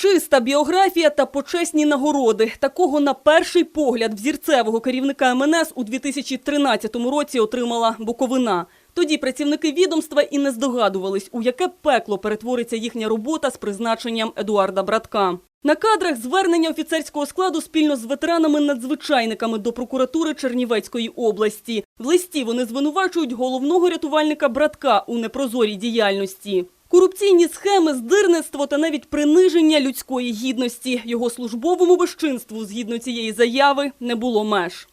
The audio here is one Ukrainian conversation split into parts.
Чиста біографія та почесні нагороди. Такого на перший погляд взірцевого керівника МНС у 2013 році отримала Буковина. Тоді працівники відомства і не здогадувались, у яке пекло перетвориться їхня робота з призначенням Едуарда Братка. На кадрах звернення офіцерського складу спільно з ветеранами-надзвичайниками до прокуратури Чернівецької області. В листі вони звинувачують головного рятувальника Братка у непрозорій діяльності. Корупційні схеми, здирництво та навіть приниження людської гідності. Його службовому безчинству, згідно цієї заяви, не було меж.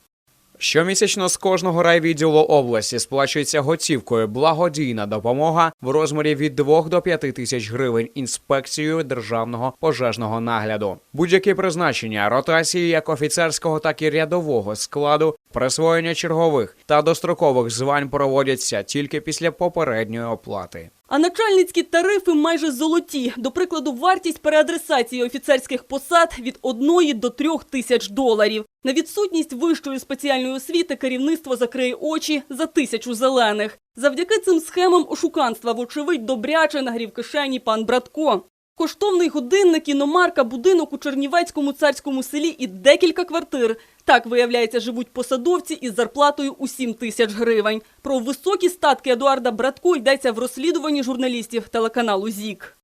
Щомісячно з кожного райвідділу області сплачується готівкою благодійна допомога в розмірі від 2 до 5 тисяч гривень інспекцією державного пожежного нагляду. Будь-які призначення, ротації як офіцерського, так і рядового складу, присвоєння чергових та дострокових звань проводяться тільки після попередньої оплати. А начальницькі тарифи майже золоті. До прикладу, вартість переадресації офіцерських посад від 1 до 3 тисяч доларів. На відсутність вищої спеціальної освіти керівництво закриє очі за тисячу зелених. Завдяки цим схемам ошуканства, вочевидь, добряче нагрів кишені пан Братко. Коштовний годинник, іномарка, будинок у Чернівецькому царському селі і декілька квартир. Так, виявляється, живуть посадовці із зарплатою у 7 тисяч гривень. Про високі статки Едуарда Братко йдеться в розслідуванні журналістів телеканалу ЗІК.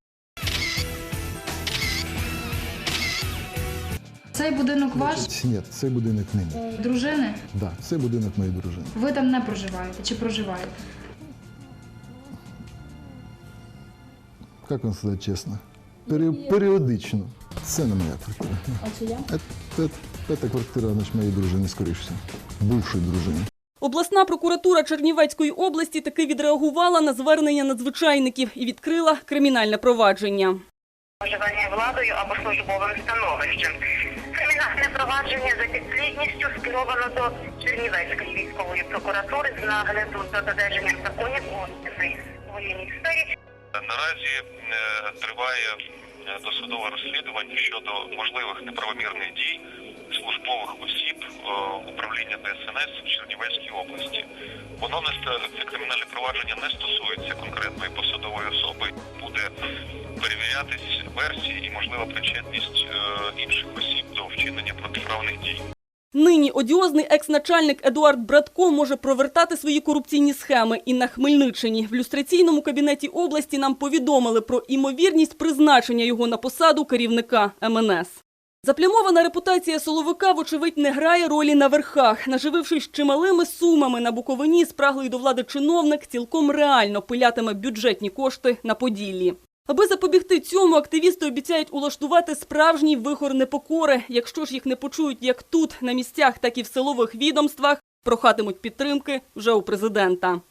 Цей будинок ваш Ні, цей будинок не мій. дружини? Да, це будинок моєї дружини. Ви там не проживаєте чи проживаєте? Як вам сказати чесно? Пері- періодично. Це не моя квартира. А чия? Це, квартира значить, моєї дружини, скоріше. Бувшої дружини. Обласна прокуратура Чернівецької області таки відреагувала на звернення надзвичайників і відкрила кримінальне провадження. Вживання владою або службовим становищем. Кримінальне провадження за підслідністю скеровано до Чернівецької військової прокуратури з нагляду за додержанням законів у воєнній сфері Наразі е, триває е, досудове розслідування щодо можливих неправомірних дій службових осіб е, управління ДСНС в Чернівецькій області. Воно це кримінальне провадження не стосується конкретної посадової особи. Буде перевірятись версії і можлива причетність інших осіб до вчинення протиправних дій. Нині одіозний екс-начальник Едуард Братко може провертати свої корупційні схеми і на Хмельниччині. В люстраційному кабінеті області нам повідомили про імовірність призначення його на посаду керівника МНС. Заплямована репутація Соловика, вочевидь, не грає ролі на верхах. Наживившись чималими сумами на Буковині, спраглий до влади чиновник цілком реально пилятиме бюджетні кошти на Поділлі. Аби запобігти цьому, активісти обіцяють улаштувати справжній вихор непокори. Якщо ж їх не почують як тут, на місцях, так і в силових відомствах, прохатимуть підтримки вже у президента.